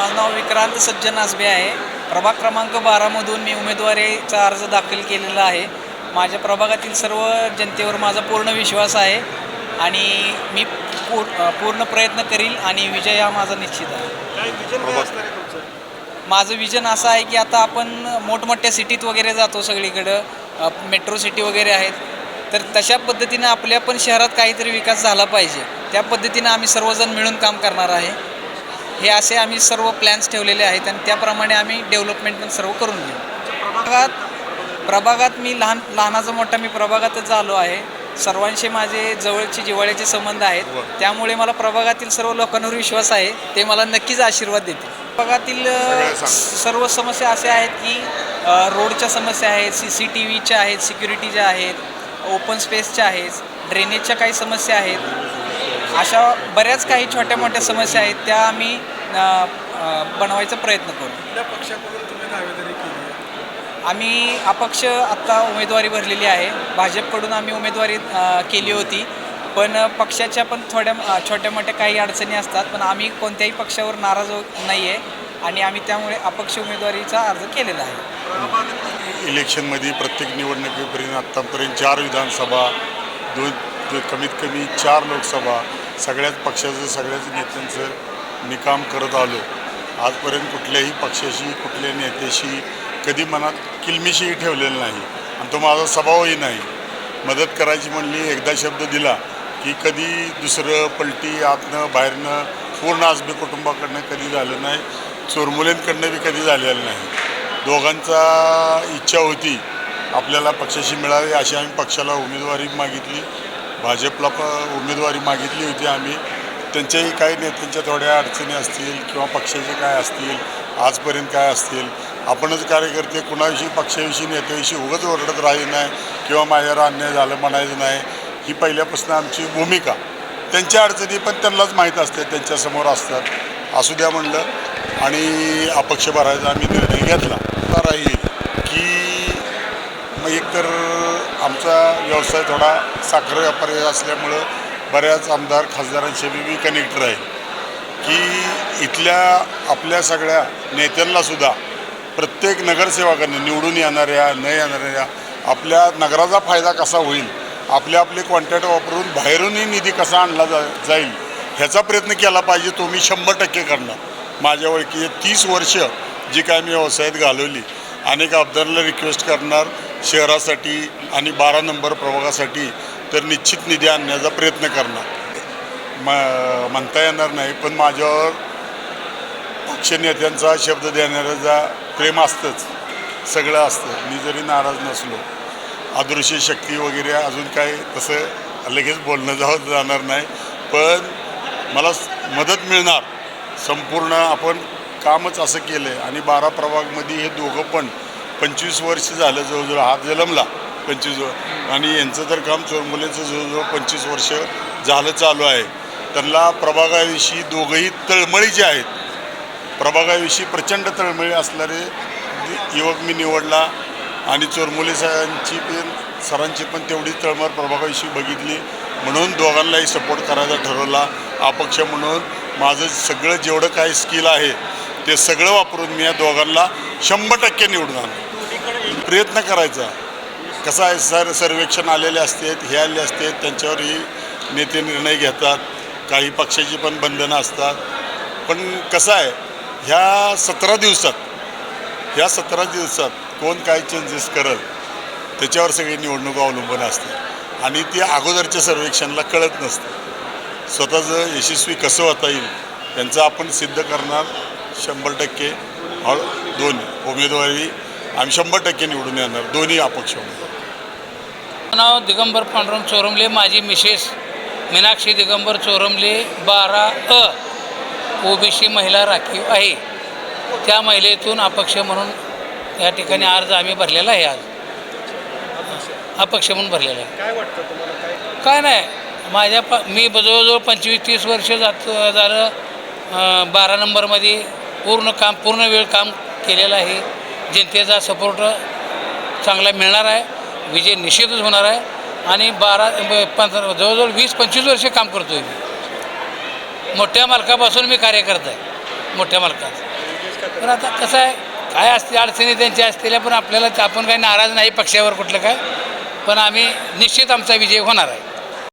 माझं नाव विक्रांत सज्जन आसबे आहे. प्रभाग क्रमांक बारामधून मी उमेदवारीचा अर्ज दाखल केलेला आहे. माझ्या प्रभागातील सर्व जनतेवर माझा पूर्ण विश्वास आहे आणि मी पूर पूर्ण प्रयत्न करील आणि विजय हा माझा निश्चित आहे. माझं विजन असं आहे की आता आपण मोठमोठ्या सिटीत वगैरे जातो सगळीकडं. मेट्रो सिटी वगैरे आहेत. तर तशा पद्धतीनं आपल्या पण शहरात काहीतरी विकास झाला पाहिजे. त्या पद्धतीनं आम्ही सर्वजण मिळून काम करणार आहे. हे असे आम्ही सर्व प्लॅन्स ठेवलेले आहेत आणि त्याप्रमाणे आम्ही डेव्हलपमेंट पण सर्व करून घेऊ. प्रभागात प्रभागात मी लहान लहानाचा मोठा मी प्रभागातच आलो आहे. सर्वांशी माझे जवळचे जिव्हाळ्याचे संबंध आहेत. त्यामुळे मला प्रभागातील सर्व लोकांवर विश्वास आहे. ते मला नक्कीच आशीर्वाद देतील. प्रभागातील सर्व समस्या अशा आहेत की रोडच्या समस्या आहेत सी सी टी व्हीच्या आहेत सिक्युरिटीच्या आहेत ओपन स्पेसच्या आहेत ड्रेनेजच्या काही समस्या आहेत. अशा बऱ्याच काही छोट्या मोठ्या समस्या आहेत. त्या आम्ही बनवायचा प्रयत्न करू. कुठल्या पक्षाकडून तुम्ही दावेदारी केली आहे? आम्ही अपक्ष आत्ता उमेदवारी भरलेली आहे. भाजपकडून आम्ही उमेदवारी केली होती. पण पक्षाच्या पण थोड्या छोट्या मोठ्या काही अडचणी असतात. पण आम्ही कोणत्याही पक्षावर नाराज नाही आहे आणि आम्ही त्यामुळे अपक्ष उमेदवारीचा अर्ज केलेला आहे. इलेक्शनमध्ये प्रत्येक निवडणुकीपर्यंत आत्तापर्यंत चार विधानसभा दोन दो- कमीत कमी चार लोकसभा सगळ्याच पक्षाचं सगळ्याच नेत्यांचं मी काम करत आलो. आजपर्यंत कुठल्याही पक्षाशी कुठल्या नेत्याशी कधी मनात किलमिशीही ठेवलेलं नाही आणि तो माझा स्वभावही नाही. मदत करायची म्हणली एकदा शब्द दिला की कधी दुसरं पलटी आतनं बाहेरनं पूर्ण आजबी कुटुंबाकडनं कधी झालं नाही चोरमुलेंकडनं बी कधी झालेलं नाही. दोघांचा इच्छा होती आपल्याला पक्षाशी मिळावी अशी आम्ही पक्षाला उमेदवारी मागितली. भाजपला प उमेदवारी मागितली होती आम्ही. त्यांच्याही काही नेत्यांच्या थोड्या अडचणी असतील किंवा पक्षाचे काय असतील आजपर्यंत काय असतील आपणच कार्यकर्ते कुणाविषयी पक्षाविषयी नेत्याविषयी उगच ओरडत राहायचं नाही किंवा माझ्यावर अन्याय झालं म्हणायचं नाही. ही पहिल्यापासून आमची भूमिका. त्यांच्या अडचणी पण त्यांनाच माहीत असते त्यांच्यासमोर असतात. असू द्या म्हणलं आणि अपक्ष भरायचा आम्ही निर्णय घेतला. तर राहील की मग एकतर आमचा व्यवसाय थोडा साखर व्यापारी असल्यामुळं बऱ्याच आमदार खासदारांशी मी कनेक्ट राहील की इथल्या आपल्या सगळ्या नेत्यांनासुद्धा प्रत्येक नगरसेवकांनी निवडून येणाऱ्या न येणाऱ्या आपल्या नगराचा फायदा कसा होईल आपले आपले कॉन्टॅक्ट वापरून बाहेरूनही निधी कसा आणला जा जाईल ह्याचा प्रयत्न केला पाहिजे तो मी शंभर टक्के करणार. माझ्या ओळखी तीस वर्ष जी काय मी व्यवसायात घालवली अनेक आमदारांना रिक्वेस्ट करणार शहरासाठी आणि बारा नंबर प्रभागासाठी तर निश्चित निधी आणण्याचा प्रयत्न करणार. म म्हणता येणार नाही पण माझ्यावर पक्ष नेत्यांचा शब्द देणाऱ्याचा प्रेम असतंच सगळं असतं. मी जरी नाराज नसलो अदृश्य शक्ती वगैरे अजून काय तसं लगेच बोलणं जावं जाणार नाही पण मला मदत मिळणार. संपूर्ण आपण कामच असं केलं आहे आणि बारा प्रभागमध्ये हे दोघं पण पंचवीस वर्ष झालं जवळजवळ हात जलमला पंचवीस आणि यांचं तर काम चोरमुलेचं जवळजवळ पंचवीस वर्ष झालं चालू आहे. त्यांना प्रभागाविषयी दोघंही तळमळीचे आहेत प्रभागाविषयी प्रचंड तळमळी असणारे युवक मी निवडला आणि चोरमुले सरांची पण सरांची पण तेवढी तळमळ प्रभागाविषयी बघितली. म्हणून दोघांनाही सपोर्ट करायचा ठरवला. अपक्ष म्हणून माझं सगळं जेवढं काही स्किल आहे ते सगळं वापरून मी या दोघांना शंभर टक्के निवडून आणलं. प्रयत्न करायचा. कसं आहे सर सर्वेक्षण आलेले असतात हे आले असतात त्यांच्यावरही नेते निर्णय घेतात काही पक्षाची पण बंधनं असतात. पण कसं आहे ह्या सतरा दिवसात ह्या सतरा दिवसात कोण काय चेंजेस करत त्याच्यावर सगळी निवडणूक अवलंबून असते. आणि ती अगोदरच्या सर्वेक्षणला कळत नसतं. स्वतःचं यशस्वी कसं होता येईल त्यांचं आपण सिद्ध करणार शंभर टक्के. दोन उमेदवारी आम्ही शंभर टक्के निवडून येणार दोन्ही अपक्ष. नाव दिगंबर पांडुरंग चोरमले माझी मिसेस मीनाक्षी दिगंबर चोरमले बारा अ ओबीसी महिला राखीव आहे. त्या महिलेतून अपक्ष म्हणून या ठिकाणी अर्ज आम्ही भरलेला आहे आज. अपक्ष म्हणून भरलेला आहे. काय वाटतं तुम्हाला? काय काय नाही माझ्या प मी जवळजवळ पंचवीस तीस वर्ष जात झालं बारा नंबरमध्ये पूर्ण काम पूर्ण वेळ काम केलेलं आहे. जनतेचा सपोर्ट चांगला मिळणार आहे. विजय निश्चितच होणार आहे. आणि बारा पंधरा जवळजवळ वीस पंचवीस वर्ष काम करतो आहे मी. मोठ्या मालकापासून मी कार्य करत आहे. मोठ्या मालकात पण आता कसं आहे काय असते अडचणी त्यांच्या असतील पण आपल्याला आपण काही नाराज नाही पक्षावर कुठलं काय. पण आम्ही निश्चित आमचा विजय होणार आहे.